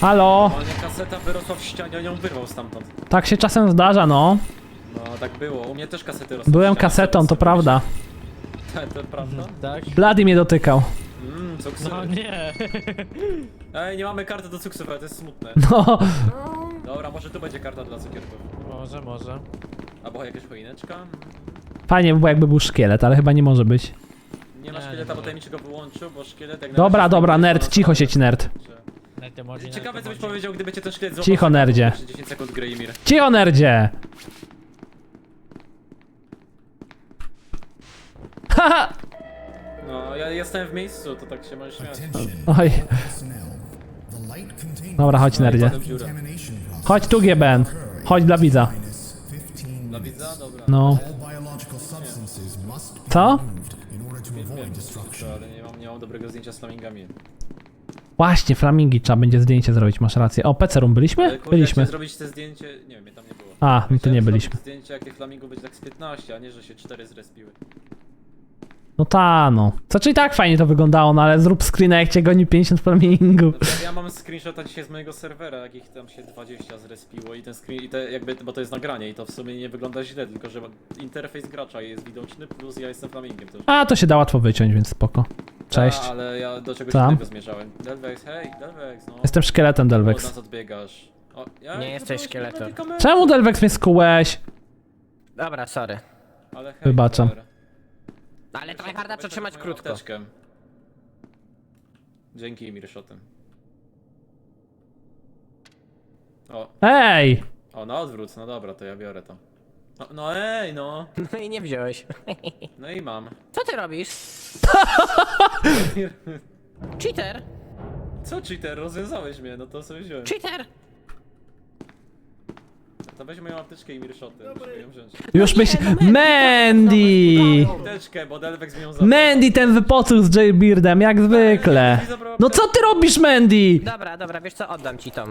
Halo? Normalnie kaseta wyrosła w ścianie, a ją wyrwał stamtąd. Tak się czasem zdarza, no. No tak było, u mnie też kasety rosły. w Byłem ścianie, kasetą, to sobie prawda. myślisz? To prawda? Tak? Blady mnie dotykał. Mmm, cuksy. No nie. Ej, nie mamy karty do cuksów, ale to jest smutne. No. Dobra, może tu będzie karta dla cukierków. Może, może. Albo jakaś choineczka? Fajnie by było jakby był szkielet, ale chyba nie może być. Nie ma Nie, szkieleta, nie bo ma. tajemniczy go wyłączył, bo szkielet jak na Dobra, razie- dobra, nerd, cicho sieć nerd. Ciekawe co byś powiedział, gdyby cię ten szkielet złapał. Cicho, nerdzie. Jeszcze 10 sekund gry Imir. Cicho nerdzie! Haha! No, ja jestem w miejscu, to tak się możesz śmiać. Oj, dobra, chodź nerdzie. Padłem w dziurę. Chodź tu GBN. Chodź dla widza. Dla widza? Dobra. No. Co? Wiem, ale nie mam, nie mam dobrego zdjęcia z flamingami. Właśnie, flamingi trzeba będzie zdjęcie zrobić, masz rację. O, Pecerum byliśmy? Kurde, Byliśmy. chciałem zrobić te zdjęcie, nie wiem, mnie tam nie było. A, no to Chciałem nie zrobić byliśmy. zdjęcie jak tych flamingów będzie tak z 15, a nie, że się 4 zrespiły. No ta, no. Znaczy i tak fajnie to wyglądało, no ale zrób screena jak cię goni 50 flamingów. Znaczy, ja mam screenshota dzisiaj z mojego serwera, jakich tam się 20 zrespiło i ten screen, i te jakby, bo to jest nagranie i to w sumie nie wygląda źle, tylko że interfejs gracza jest widoczny, plus ja jestem flamingiem też. A, to się da łatwo wyciąć, więc spoko. Cześć. A, ale ja do czegoś Tam. innego zmierzałem. Delvex, hej, Delvex, no. Jestem szkieletem, Od Delvex. nas odbiegasz. O, ja, Nie jesteś szkieletem. Czemu Delvex mnie skułeś? Dobra, sorry. Ale hej, Wybaczam. super. Ale tryharda trzeba trzymać Moją krótko. apteczkę. Dzięki Mirshotem. O, Ej! o, na odwrót, no dobra, to ja biorę to. No, no ej, no. No i nie wziąłeś. No i mam. Co ty robisz? Cheater! Co cheater, rozwiązałeś mnie, no to sobie wziąłem. Cheater! To weź moją apteczkę i Mirshoty, musimy ją wziąć. Już myśl... Mandy! Apteczkę, bo Delvex mi ją zabrał. Mandy ten wypocuł z J-Beardem, jak zwykle. No co ty robisz, Mandy? Dobra, dobra, wiesz co, oddam ci tą.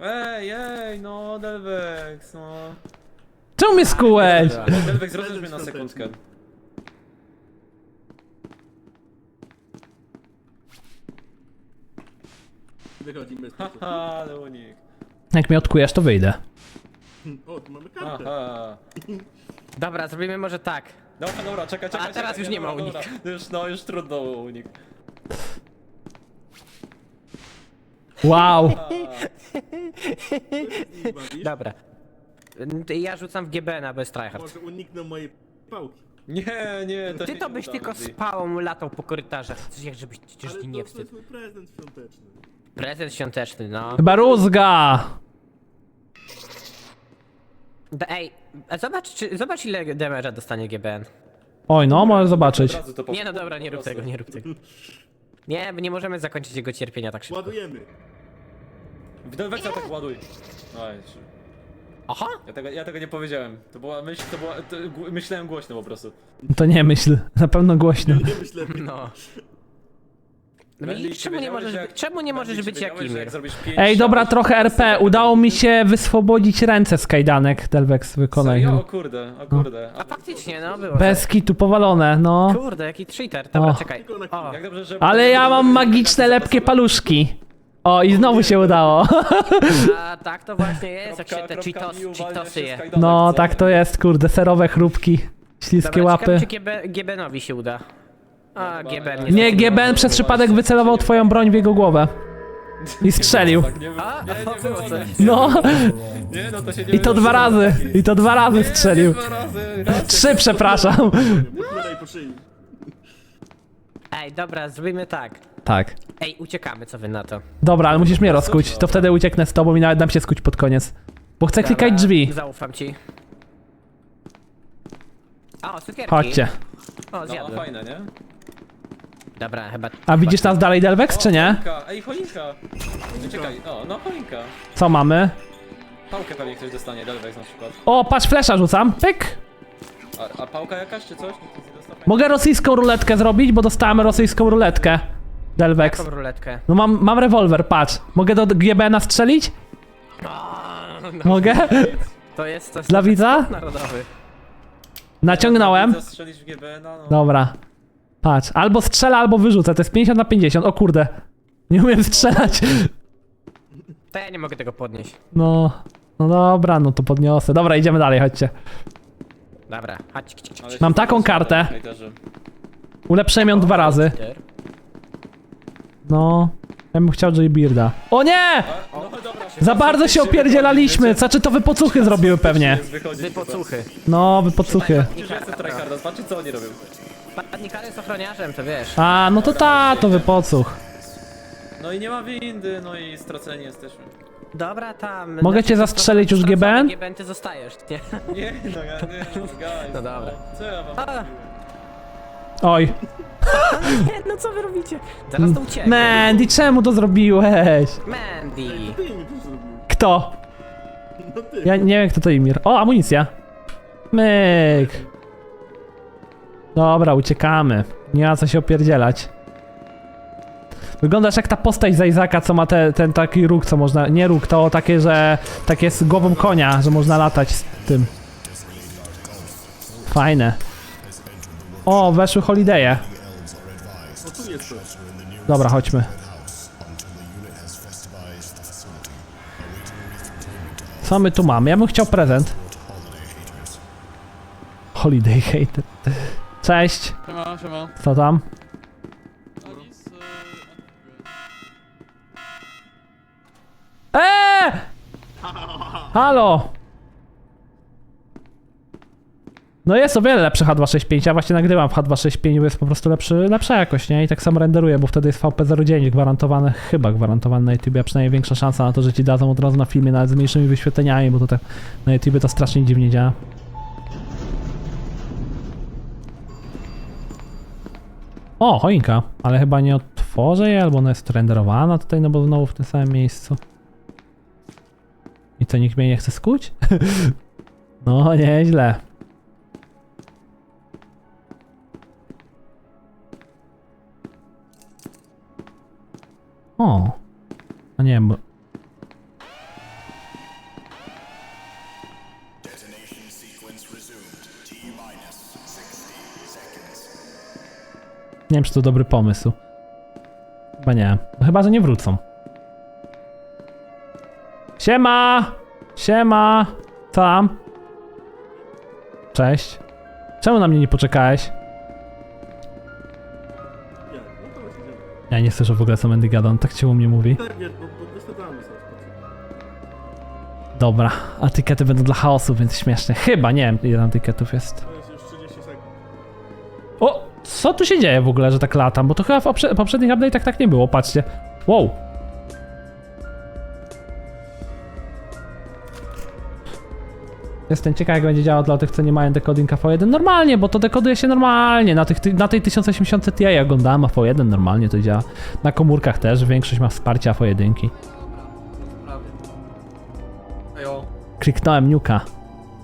Ej, ej, no Delvex, no. Czemu mnie skułeś? Delvex, rozwiąż mnie na sekundkę. Wychodzimy z tego. Haha, ale unik. Jak mnie odkujesz, to wyjdę. O, tu mamy kartę. Aha. Dobra, zrobimy może tak. Dobra, dobra, czekaj, czekaj. A teraz czekaj, już nie ma dobra, unik. dobra. Już, no, już trudno było unik. Wow. Bawisz? Dobra. Ja rzucam w GBN, bez tryhard. Może uniknę mojej pałki. Nie, nie, to Ty się to nie byś uda, tylko Andy. spałą latał po korytarzach. Coś jak żebyś przecież Ale ci nie to jest wstyd. mój prezent świąteczny. Prezent świąteczny, no. Chyba rózga. Da, ej, a zobacz, czy, zobacz ile damage'a dostanie GBN. Oj, no, możesz zobaczyć. Od razu to po- Nie no dobra, nie po rób prostu. tego, nie rób tego. Nie, bo nie możemy zakończyć jego cierpienia tak szybko. Ładujemy. W Delvexa tak ładuj. Oj, Aha! ja tego, ja tego nie powiedziałem. To była myśl, to była, to, gł- myślałem głośno po prostu. To nie myśl, na pewno głośno. Nie myślę. No. No czy czemu nie wiedziałeś, możesz, jak- być- czemu nie możesz czy być jak wiedziałeś, że Imir? Jak zrobisz pięć Ej, dobra, trochę RP. Udało tak- mi się wyswobodzić ręce z kajdanek. Delvex wykonaj. Serio? O no. kurde, o kurde. A faktycznie, no było. Bez kitu powalone, no. Kurde, jaki cheater. Dobra, O. czekaj. O, Jak dobrze, że... Ale ja mam magiczne lepkie paluszki. O, i znowu się udało. a tak to właśnie jest, jak się te cheatos, cheatosy je. No, tak to jest, kurde, serowe chrupki. Śliskie Dobra, łapy. ciekawe, czy GB, GBN-owi się uda. A, GBN nie. Nie, GBN przez przypadek wycelował twoją broń w jego głowę. I strzelił. Tak, nie, A, nie, nie było było coś. tak. No, Nie, no to się nie i to dwa razy. I to dwa razy strzelił. Dwa razy. Raz. Trzy, przepraszam. Ej, dobra, zrobimy tak. Tak. Ej, uciekamy, co wy na to? Dobra, ale musisz mnie rozkuć. To wtedy ucieknę z tobą i nawet dam się skuć pod koniec. Bo chcę klikać drzwi. Zaufam ci. O, cukierki. Chodźcie. O, No, zjadłem. fajne, nie? Dobra, chyba... A widzisz nas dalej, Delvex, czy nie? Choinka. Ej, choinka! Nie, czekaj, o, no choinka. Co mamy? Pałkę pewnie ktoś dostanie, Delvex na przykład. O, patrz, flesza rzucam. Pyk. A, a pałka jakaś czy coś? Nikt nic nie dostał? Mogę rosyjską ruletkę zrobić, bo dostałem rosyjską ruletkę. Delvex. Taką ruletkę. No mam, mam rewolwer, patrz. Mogę do GBN-a strzelić? Mogę? To jest... To jest Dla widza? narodowy. Naciągnąłem. Zastrzelić w GBN-a, no. Dobra. Patrz, albo strzelę, albo wyrzucę. To jest 50 na 50. O kurde. Nie umiem strzelać. To ja nie mogę tego podnieść. No, no dobra, no to podniosę. Dobra, idziemy dalej, chodźcie. Dobra, chodź. Mam taką kartę. Ulepszyłem ją dwa razy. No, ja bym chciał J-Bearda. O nie! No dobra, się Za bardzo się opierdzielaliśmy, znaczy to wypocuchy zrobiły pewnie. Wy pocuchy. No, wypocuchy. Jestem tryharda, zobaczcie co oni robią. Padnikary jest ochroniarzem, to wiesz. A, no to ta, to wypocuch. No i nie ma windy, no i straceni jesteśmy. Dobra, tam. Mogę cię zastrzelić już, GBN? GBN, ty zostajesz, nie? Nie, no ja nie, no guys. No dobra. Co ja wam A? Oj. Nie, no co wy robicie? Zaraz to ucieknie. Mandy, czemu to zrobiłeś? Mandy. Ty mi to zrobił. Kto? No ty. Ja nie wiem, kto to Imir. O, amunicja. Myk. Dobra, uciekamy. Nie ma co się opierdzielać. Wyglądasz jak ta postać z Izaka, co ma te, ten taki róg, co można... Nie róg, to takie, że... Takie z głową konia, że można latać z tym. Fajne. O, weszły holidaye. To. Dobra, chodźmy. Co my tu mamy? Ja bym chciał prezent. Holiday hater. Cześć. Siema, siema. Co tam? A nic, e, Eee! Halo! No jest o wiele lepszy H265, ja właśnie nagrywam w H265, bo jest po prostu lepszy, lepsza jakość, nie? I tak samo renderuję, bo wtedy jest VP09 gwarantowane, chyba gwarantowane na YouTube, a przynajmniej większa szansa na to, że ci dadzą od razu na filmie, nawet z mniejszymi wyświetleniami, bo to tak na YouTube to strasznie dziwnie działa. O, choinka, ale chyba nie otworzę jej, albo ona jest renderowana tutaj, no bo znowu w tym samym miejscu. I co, nikt mnie nie chce skuć? no, nieźle. O. A nie wiem, bo... Nie wiem, czy to dobry pomysł. Chyba nie. No chyba, że nie wrócą. Siema! Siema! Co tam? Cześć. Czemu na mnie nie poczekałeś? Ja nie słyszę w ogóle co Mendy gada, on tak cię u mnie mówi. Tak, wiesz, bo, bo dostawamy sobie. Dobra, a tykety będą dla chaosu, więc śmieszne. Chyba, nie wiem ile tam tyketów jest. To jest już 30 sekund. O! Co tu się dzieje w ogóle, że tak latam? Bo to chyba w poprze- poprzednich update'ach tak nie było, patrzcie. Wow! Jestem ciekaw jak będzie działał dla tych, co nie mają decoding V1 normalnie, bo to dekoduje się normalnie. Na, tych, ty- na tej 1080 Ti ja oglądałem V1 normalnie to działa. Na komórkach też większość ma wsparcie V1. Ejo. Kliknąłem niuka.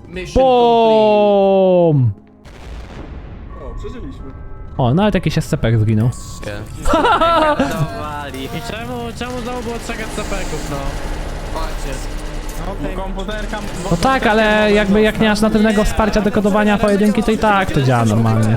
Mission. BOOM! O, przeżyliśmy. O, nawet jakiś SCP zginął. I czemu, czemu znowu było trzech CP-ków, no? Patrzcie. No tak, ale jakby jak nie masz natywnego wsparcia dekodowania V1, to i tak to działa normalnie.